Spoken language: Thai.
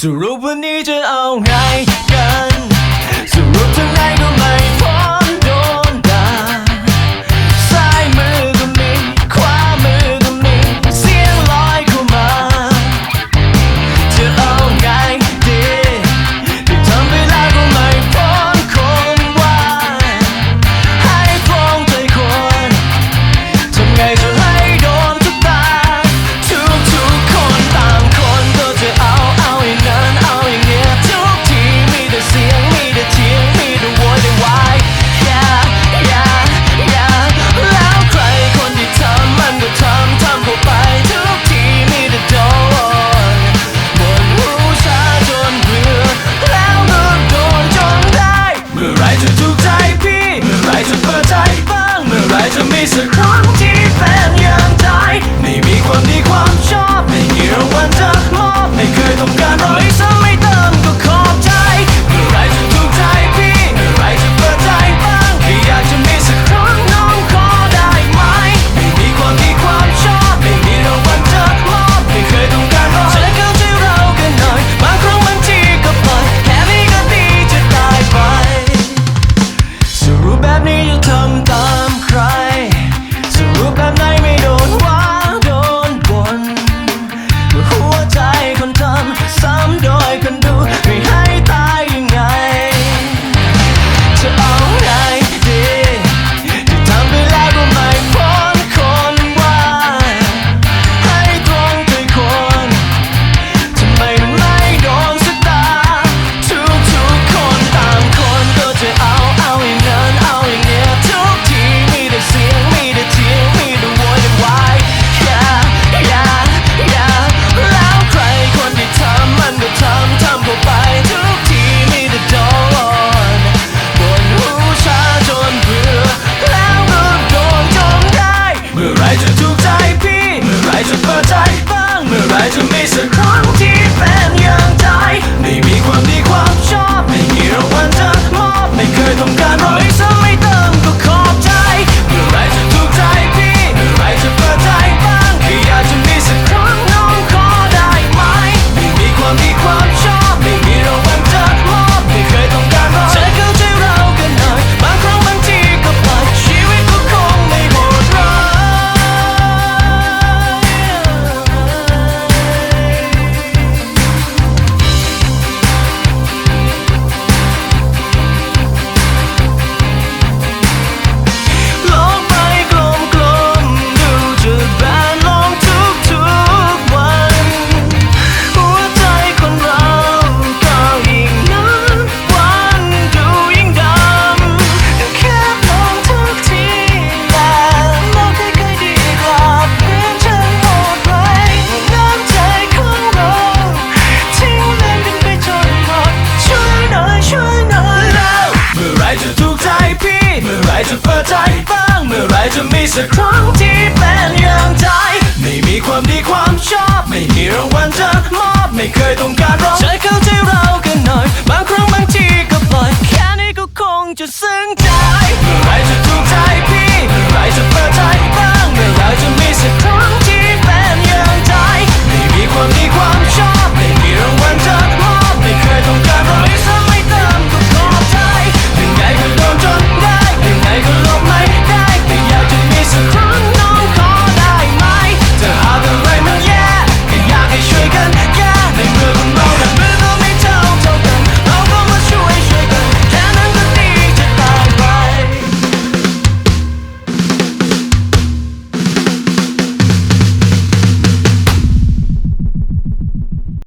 สรุปวันนี้จะเอาไงกัน Some don't. สักครั้งที่เป็นอย่างใจ ไม่มีความดีความชอบ ไม่มีรางวัลจะมอบไม่เคยต้องการร้องใช้เข้าใจเรากันหน่อย บางครั้งบางทีก็ปล่อยแค่นี้ก็คงจะซึ้งใจเมื่อไรจะถูกใจพี่เมื่อไรจะเปิดใจบ้างเมื่อไรจะมีสักครั้ง